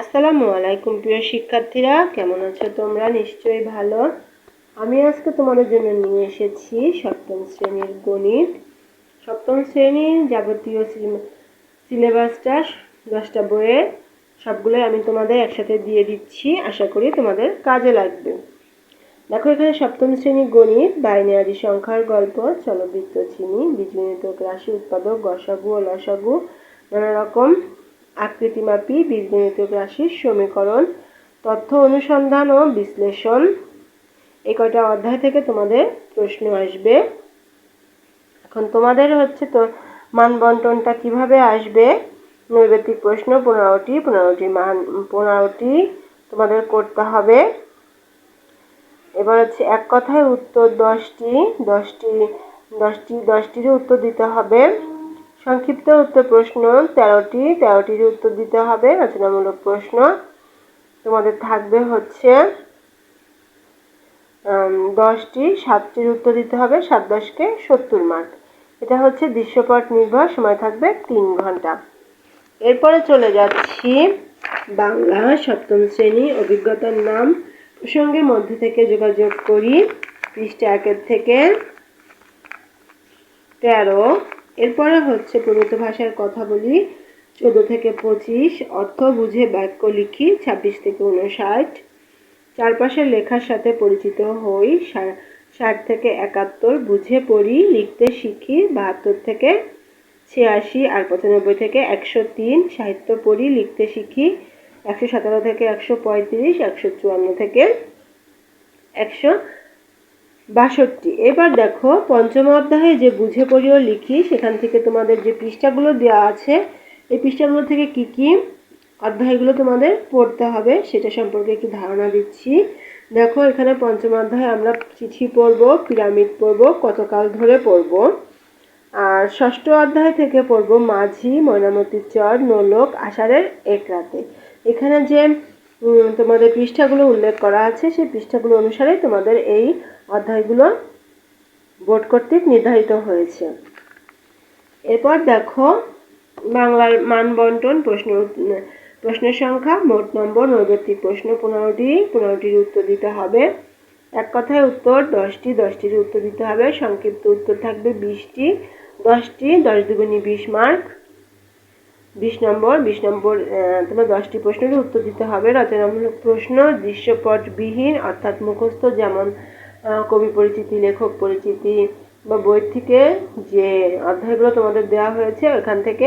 আসসালামু আলাইকুম, প্রিয় শিক্ষার্থীরা। কেমন আছো তোমরা? নিশ্চয়ই ভালো। আমি আজকে তোমাদের জন্য নিয়ে এসেছি সপ্তম শ্রেণির গণিত। সপ্তম শ্রেণির যাবতীয় সিলেবাসটা, দশটা বইয়ের সবগুলোই আমি তোমাদের একসাথে দিয়ে দিচ্ছি। আশা করি তোমাদের কাজে লাগবে। দেখো, এখানে সপ্তম শ্রেণির গণিত, বাইনারি সংখ্যার গল্প, চলবৃত্ত চিনি, বীজগণিত রাশি উৎপাদক, গসাগু ও লসাগু নানা রকম আকৃতিমাপী বীজগণিত রাশির সমীকরণ, তথ্য অনুসন্ধান ও বিশ্লেষণ। এই কয়টা অধ্যায় থেকে তোমাদের প্রশ্ন আসবে। এখন তোমাদের হচ্ছে তো মান বন্টনটা কীভাবে আসবে? নৈবেদিক প্রশ্ন, পনেরোটি পনেরোটি মান, পনেরোটি তোমাদের করতে হবে। এবার হচ্ছে এক কথায় উত্তর দশটি দশটি দশটি, দশটিরই উত্তর দিতে হবে। সংক্ষিপ্ত উত্তর প্রশ্ন, তেরোটি, তেরোটির উত্তর দিতে হবে, রচনামূলক প্রশ্ন। তোমাদের থাকবে হচ্ছে দশটি, সাতটির উত্তর দিতে হবে, সাত দশকে সত্তর মার্ক এটা হচ্ছে দৃশ্যপট নির্ভর, সময় থাকবে তিন ঘণ্টা। এরপরে চলে যাচ্ছি, বাংলা সপ্তম শ্রেণি অভিজ্ঞতার নাম। প্রসঙ্গের মধ্যে থেকে যোগাযোগ করি, পৃষ্ঠা একের থেকে তেরো। এরপরে হচ্ছে প্রমিত ভাষার কথা বলি। চোদ্দ থেকে পঁচিশ, অর্থ বুঝে বাক্য লিখি, ছাব্বিশ থেকে উনষাট চারপাশের লেখার সাথে পরিচিত হই ষাট থেকে একাত্তর, বুঝে পড়ি, লিখতে শিখি, বাহাত্তর থেকে ছিয়াশি, আর পঁচানব্বই থেকে একশো তিন, সাহিত্য পড়ি, লিখতে শিখি, একশো সতেরো থেকে একশো পঁয়ত্রিশ, একশো চুয়ান্ন থেকে একশো বাষট্টি। এবার দেখো, পঞ্চম অধ্যায়ে যে বুঝে পড়িও লিখি, সেখান থেকে তোমাদের যে পৃষ্ঠাগুলো দেওয়া আছে, এই পৃষ্ঠাগুলো থেকে কি কি অধ্যায়গুলো তোমাদের পড়তে হবে, সেটা সম্পর্কে একটু ধারণা দিচ্ছি। দেখো, এখানে পঞ্চম অধ্যায়ে আমরা চিঠি পড়ব, পিরামিড পড়ব, কতকাল ধরে পড়ব। আর ষষ্ঠ অধ্যায় থেকে পড়ব মাঝি, ময়নামতির চর, নোলক, আষাঢ়ের এক রাতে। এখানে যে তোমাদের পৃষ্ঠাগুলো উল্লেখ করা আছে। সেই পৃষ্ঠাগুলো অনুসারে তোমাদের এই অধ্যায়গুলো বোর্ড কর্তৃক নির্ধারিত হয়েছে। এরপর দেখো, বাংলার মান বন্টন প্রশ্ন, প্রশ্নের সংখ্যা, মোট নম্বর, নৈবেত্তিক প্রশ্ন, পনেরোটি, পনেরোটির উত্তর দিতে হবে। এক কথায় উত্তর, দশটি, দশটির উত্তর দিতে হবে। সংক্ষিপ্ত উত্তর থাকবে বিশটি, দশটি, দশ দুগুণী বিশ মার্ক। বিশ নম্বর বিশ নম্বর তোমার দশটি প্রশ্নের উত্তর দিতে হবে। রচনামূলক প্রশ্ন, দৃশ্যপটবিহীন, অর্থাৎ মুখস্থ যেমন কবি পরিচিতি, লেখক পরিচিতি বা বই থেকে যে অধ্যায়গুলো তোমাদের দেওয়া হয়েছে ওখান থেকে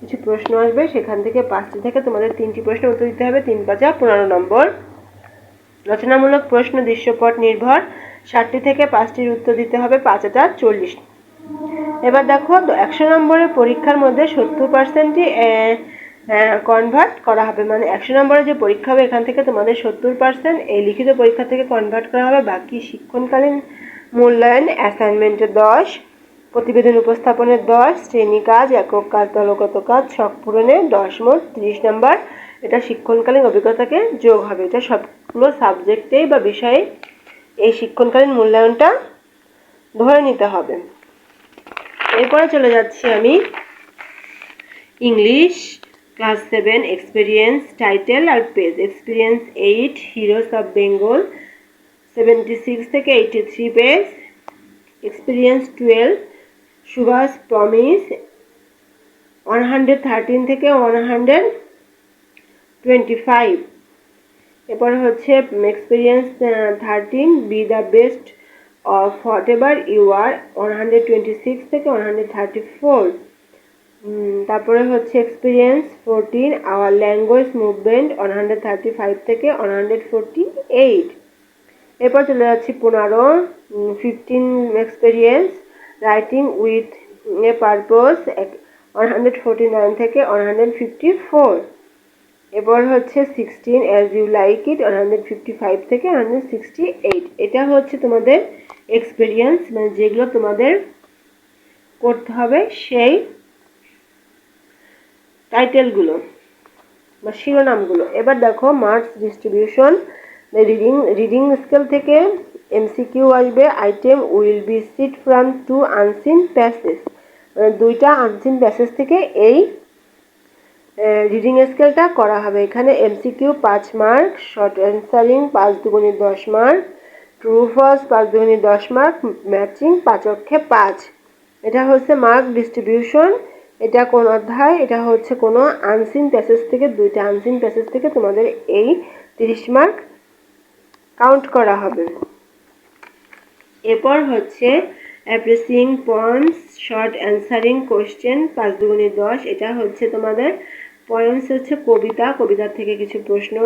কিছু প্রশ্ন আসবে। সেখান থেকে পাঁচটি থেকে তোমাদের তিনটি প্রশ্ন উত্তর দিতে হবে। তিন পাঁচা পনেরো নম্বর। রচনামূলক প্রশ্ন, দৃশ্যপট নির্ভর। ষাটটি থেকে পাঁচটির উত্তর দিতে হবে। পাঁচ হাজার চল্লিশ। এবার দেখো, একশো নম্বরের পরীক্ষার মধ্যে সত্তর পার্সেন্টই কনভার্ট করা হবে। মানে একশো নম্বরের যে পরীক্ষা হবে, এখান থেকে তোমাদের সত্তর পার্সেন্ট এই লিখিত পরীক্ষা থেকে কনভার্ট করা হবে। বাকি শিক্ষণকালীন মূল্যায়ন অ্যাসাইনমেন্টে দশ, প্রতিবেদন উপস্থাপনের দশ, শ্রেণি কাজ, একক কাজ, দলগত কাজ, ছক পূরণে দশ মোট ত্রিশ নম্বর। এটা শিক্ষণকালীন অভিজ্ঞতাকে যোগ হবে। এটা সবগুলো সাবজেক্টেই বা বিষয়ে এই শিক্ষণকালীন মূল্যায়নটা ধরে নিতে হবে। এরপরে চলে যাচ্ছি আমি English class seven experience title R page experience eight heroes of Bengal seventy six থেকে eighty three page experience twelve Subhash promise one hundred thirteen থেকে ওয়ান হান্ড্রেড টোয়েন্টি ফাইভ এরপর হচ্ছে experience thirteen be the best of whatever you are one hundred twenty six থেকে one hundred thirty four তারপরে হচ্ছে experience fourteen our language movement one hundred thirty five থেকে one hundred forty eight এরপর চলে যাচ্ছি পনেরো fifteen experience writing with a purpose one hundred forty nine থেকে one hundred fifty four এবার হচ্ছে sixteen as you like it one hundred fifty five থেকে hundred sixty eight এটা হচ্ছে তোমাদের এক্সপিরিয়েন্স মানে যেগুলো তোমাদের করতে হবে সেই টাইটেলগুলো বা শিরোনামগুলো। এবার দেখো marks distribution reading reading scale থেকে এমসিকিউ আসবে item will be set from to unseen passage দুইটা আনসিন প্যাসেজ থেকে এই রিডিং স্কেলটা করা হবে। এখানে এমসিকিউ পাঁচ মার্ক শর্ট অ্যান্সারিং পাঁচ দুগুণি দশ মার্ক ট্রু ফলস পাঁচ দুগুণি দশ মার্ক, ম্যাচিং পাঁচ অক্ষে পাঁচ। এটা হচ্ছে মার্ক ডিস্ট্রিবিউশন। এটা কোন অধ্যায়? এটা হচ্ছে কোনো আনসিন প্যাসেজ থেকে, দুইটা আনসিন প্যাসেজ থেকে তোমাদের এই তিরিশ মার্ক কাউন্ট করা হবে। এরপর হচ্ছে appraising points, short answering question পাঁচ দুগুণি দশ। এটা হচ্ছে তোমাদের পয়েন্টস হচ্ছে কবিতা। কবিতার থেকে কিছু প্রশ্ন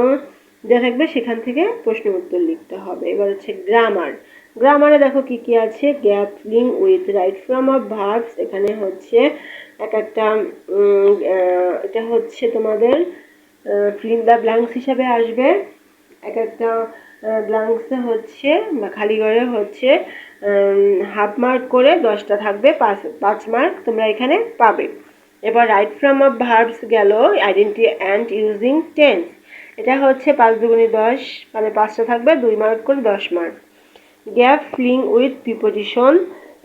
দেওয়া থাকবে সেখান থেকে প্রশ্ন উত্তর লিখতে হবে। এবার হচ্ছে গ্রামার গ্রামারে দেখো কি কি আছে? Gap filling with right form of verbs এখানে হচ্ছে এক একটা এটা হচ্ছে তোমাদের ফিল দ্য ব্ল্যাঙ্কস হিসাবে আসবে। এক একটা ব্ল্যাঙ্কসে হচ্ছে বা খালি ঘরে হচ্ছে হাফ মার্ক করে দশটা থাকবে, পাঁচ পাঁচ মার্ক তোমরা এখানে পাবে। এবার রাইট ফ্রম অফ ভার্বস গেল আইডেন্টি অ্যান্ড ইউজিং টেন্স এটা হচ্ছে পাঁচ দুগুণি দশ মানে পাঁচটা থাকবে, দুই মার্ক করে দশ mark gap filling with preposition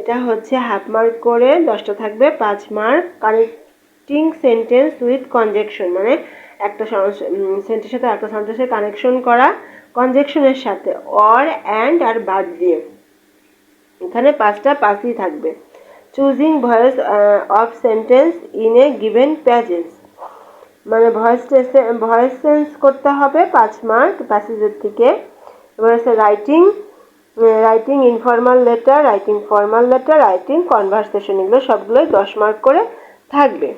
এটা হচ্ছে হাফ মার্ক করে দশটা থাকবে, পাঁচ mark connecting sentence with conjunction মানে একটা সেন্টেন্সের সাথে একটা সেন্টেন্সের কানেকশন করা কনজেকশনের সাথে অর অ্যান্ড আর বাদ দিয়ে। এখানে পাঁচটা পাঁচই থাকবে। Choosing voice of sentence in a given passages মানে ভয়েস ভয়েস চেঞ্জ করতে হবে পাঁচ মার্ক প্যাসেজের থেকে। এবার হচ্ছে writing writing informal letter writing formal letter writing conversation এগুলো সবগুলোই দশ মার্ক করে থাকবে।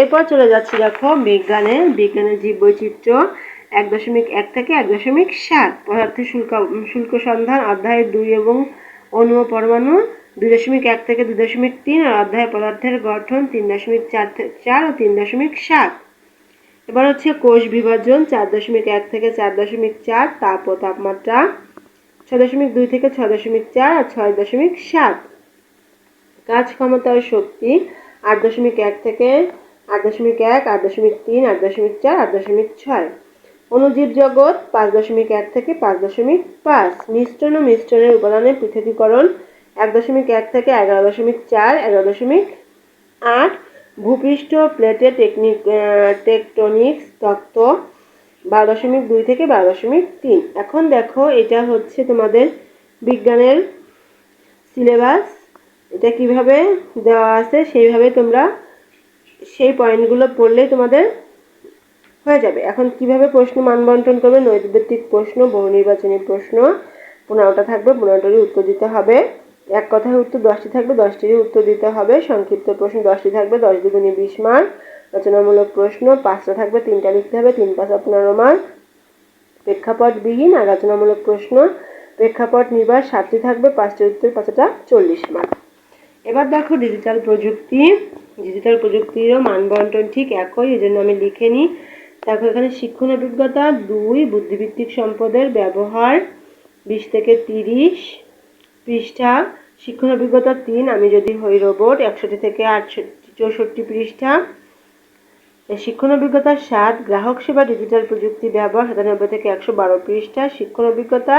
এরপর চলে যাচ্ছি দেখো বিজ্ঞানে। বিজ্ঞানের জীব বৈচিত্র্য এক দশমিক এক থেকে এক দশমিক সাত। পদার্থ শুল্ক শুল্ক সন্ধান অধ্যায়ের দুই এবং অণু পরমাণু দুই দশমিক এক থেকে দুই দশমিক তিন আর অধ্যায় পদার্থের গঠন তিন দশমিক চার চার ও তিন দশমিক সাত। এবার হচ্ছে কোষ বিভাজন চার দশমিক এক থেকে চার দশমিক চার, তাপ ও তাপমাত্রা ছয় দশমিক দুই থেকে ছয় দশমিক চার আর ছয় দশমিক সাত। কাজ ক্ষমতা ও শক্তি আট দশমিক এক থেকে আট দশমিক এক, আট দশমিক তিন, আট দশমিক চার, আট দশমিক ছয়। অনুজীব জগৎ পাঁচ দশমিক এক থেকে পাঁচ দশমিক পাঁচ। মিশ্রণ ও মিশ্রণের উপাদানের পৃথকীকরণ এক দশমিক এক থেকে এগারো দশমিক চার, এগারো দশমিক আট। ভূপৃষ্ঠ প্লেটে টেকনিক টেকটনিক্স তত্ত্ব বারো দশমিক দুই থেকে বারো দশমিক তিন। এখন দেখো, এটা হচ্ছে তোমাদের বিজ্ঞানের সিলেবাস। এটা কীভাবে দেওয়া আছে, সেইভাবে তোমরা সেই পয়েন্টগুলো পড়লেই তোমাদের হয়ে যাবে। এখন কীভাবে প্রশ্ন মানবন্টন করবে? নৈতিক প্রশ্ন, বহু নির্বাচনী প্রশ্ন। পনেরোটা থাকবে, পনেরোটারই উত্তর দিতে হবে। এক কথায় উত্তর দশটি থাকবে, দশটিরই উত্তর দিতে হবে। সংক্ষিপ্ত প্রশ্ন দশটি থাকবে, দশ দুগুণে বিশ মার্ক রচনামূলক প্রশ্ন পাঁচটা থাকবে, তিনটা লিখতে হবে, তিন পাঁচা পনেরো মার্ক প্রেক্ষাপটবিহীন আর রচনামূলক প্রশ্ন, প্রেক্ষাপট নির্বাস সাতটি থাকবে, পাঁচটি উত্তর, পাঁচটা চল্লিশ মার্ক এবার দেখো ডিজিটাল প্রযুক্তি ডিজিটাল প্রযুক্তিরও মানবন্টন ঠিক একই এই জন্য আমি লিখে নিই। দেখো এখানে শিক্ষণ অভিজ্ঞতা দুই বুদ্ধিভিত্তিক সম্পদের ব্যবহার বিশ থেকে তিরিশ পৃষ্ঠা, শিক্ষণ অভিজ্ঞতা তিন, আমি যদি হই রোবট, একষট্টি থেকে আটষট্টি, চৌষট্টি পৃষ্ঠা। শিক্ষণ অভিজ্ঞতা সাত, গ্রাহক সেবা, ডিজিটাল প্রযুক্তি ব্যবহার, সাতানব্বই থেকে একশো বারো পৃষ্ঠা। শিক্ষণ অভিজ্ঞতা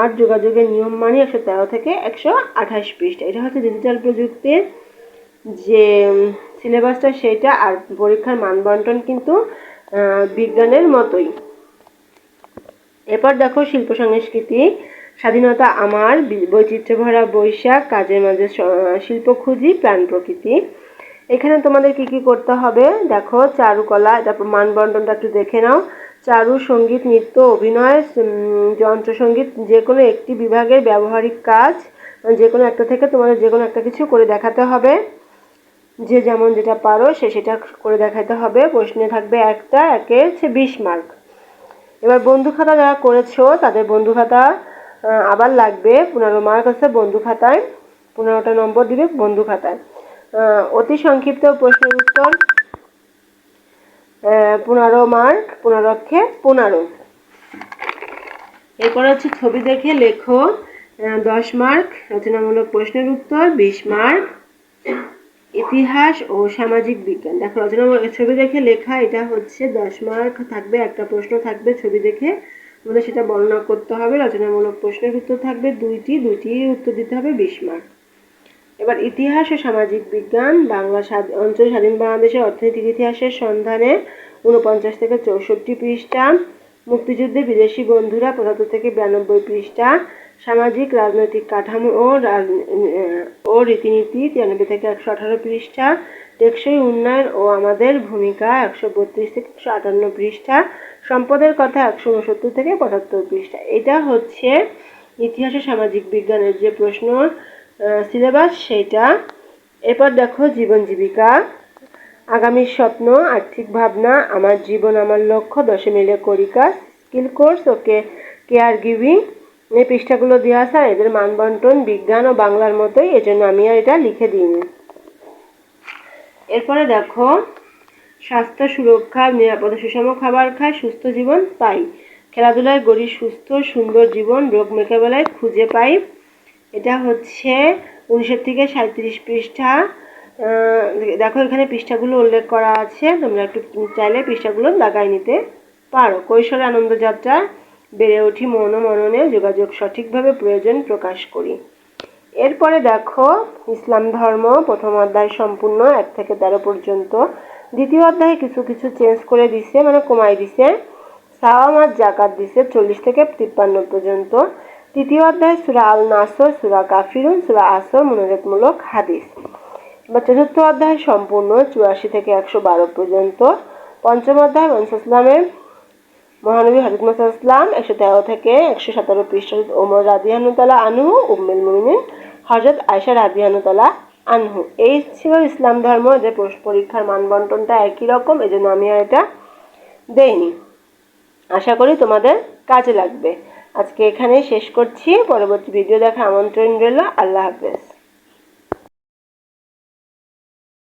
আট, যোগাযোগের নিয়ম মানি, একশো তেরো থেকে একশো আঠাশ পৃষ্ঠা। এটা হচ্ছে ডিজিটাল প্রযুক্তির যে সিলেবাসটা, সেটা আর পরীক্ষার মানবন্টন কিন্তু বিজ্ঞানের মতোই। এরপর দেখো শিল্প সংস্কৃতি। স্বাধীনতা আমার বৈচিত্র্য ভরা বৈশাখ, কাজের মাঝে শিল্প খুঁজি, প্রাণ প্রকৃতি। এখানে তোমাদের কি কি করতে হবে? দেখো, চারুকলা, তারপর মানবন্টনটা একটু দেখে নাও। চারু, সংগীত, নৃত্য, অভিনয় যন্ত্রসঙ্গীত যে কোনো একটি বিভাগের ব্যবহারিক কাজ যে কোনো একটা থেকে তোমাদের যে কোনো একটা কিছু করে দেখাতে হবে। যে যেমন যেটা পারো, সে সেটা করে দেখাতে হবে। প্রশ্নে থাকবে একটা একে হচ্ছে বিশ মার্ক এবার বন্ধু খাতা যারা করেছ, তাদের বন্ধু খাতা আবার লাগবে পনেরো মার্ক আছে বন্ধু খাতায়। পনেরোটা নম্বর দিবে বন্ধু খাতায়। অতি সংক্ষিপ্ত প্রশ্নের উত্তর পনেরো মার্ক, পনেরো অক্ষে পনেরো। এরপর হচ্ছে ছবি দেখে লেখো দশ মার্ক, রচনামূলক প্রশ্নের উত্তর, বিশ মার্ক। ইতিহাস ও সামাজিক বিজ্ঞান। দেখো রচনা ছবি দেখে লেখা, এটা হচ্ছে দশ মার্ক থাকবে, একটা প্রশ্ন থাকবে ছবি দেখে। আমাদের সেটা বর্ণনা করতে হবে, রচনামূলক প্রশ্নের উত্তর থাকবে দুইটি দুইটি উত্তর দিতে হবে বিশ মার্ক। এবার ইতিহাস ও সামাজিক বিজ্ঞান, বাংলা অঞ্চল স্বাধীন বাংলাদেশের অর্থনৈতিক ইতিহাসের সন্ধানে উনপঞ্চাশ থেকে চৌষট্টি পৃষ্ঠা, মুক্তিযুদ্ধে বিদেশি বন্ধুরা পঁচাত্তর থেকে বিরানব্বই পৃষ্ঠা, সামাজিক, রাজনৈতিক কাঠামো ও ও রীতিনীতি তিরানব্বই থেকে একশো আঠারো পৃষ্ঠা, টেকসই উন্নয়ন ও আমাদের ভূমিকা একশো বত্রিশ থেকে একশো আটান্ন পৃষ্ঠা সম্পদের কথা একশো উনসত্তর থেকে পঁচাত্তর পৃষ্ঠা। এটা হচ্ছে ইতিহাস সামাজিক বিজ্ঞানের যে প্রশ্ন সিলেবাস সেইটা এরপর দেখো জীবন জীবিকা আগামীর স্বপ্ন, আর্থিক ভাবনা, আমার জীবন, আমার লক্ষ্য, দশে মিলে করি কাজ skill course okay care giving এই পৃষ্ঠাগুলো দেওয়া আছে আর এদের মানবন্টন, বিজ্ঞান ও বাংলার মতোই, এজন্য আমি আর এটা লিখে দিইনি। এরপরে দেখো স্বাস্থ্য সুরক্ষা, নিরাপদে সুষম খাবার খায়, সুস্থ জীবন পাই। খেলাধুলায় গড়ি সুস্থ, সুন্দর জীবন, রোগ মোকাবেলায় খুঁজে পাই। এটা হচ্ছে উনিশের থেকে সাঁত্রিশ পৃষ্ঠা। দেখো এখানে পৃষ্ঠাগুলো উল্লেখ করা আছে। তোমরা একটু চাইলে পৃষ্ঠাগুলো লাগাই নিতে পারো। কৈশোর আনন্দযাত্রা, বেড়ে উঠি মন মননে, যোগাযোগ সঠিকভাবে প্রয়োজন প্রকাশ করি। এরপরে দেখো, ইসলাম ধর্ম, প্রথম অধ্যায় সম্পূর্ণ এক থেকে তেরো পর্যন্ত। দ্বিতীয় অধ্যায়ে কিছু কিছু চেঞ্জ করে দিছে মানে কমাই দিছে। সাওয়ামাত, জাকাত দিছে চল্লিশ থেকে তিপ্পান্ন পর্যন্ত। তৃতীয় অধ্যায়, সুরা আল নাসর সুরা কাফিরুন, সুরা আসর, মনোযোগমূলক হাদিস। বা চতুর্থ অধ্যায় সম্পূর্ণ, চুরাশি থেকে একশো বারো পর্যন্ত। পঞ্চম অধ্যায় মনসুসলামের মহানবী হজরত মোসা ইসলাম একশো তেরো থেকে একশো সতেরো পৃষ্ঠা ওমর রাদিয়ানুতলা আনহু, উম্মেল মুমিনিন হজরত আয়সা রাদিয়ানুতলা আনহু। এই ছিল ইসলাম ধর্ম, যে পরীক্ষার মানবন্টনটা একই রকম এই জন্য আমি আর এটা দেইনি। আশা করি তোমাদের কাজে লাগবে। আজকে এখানেই শেষ করছি। পরবর্তী ভিডিও দেখার আমন্ত্রণ রইল। আল্লাহ হাফেজ।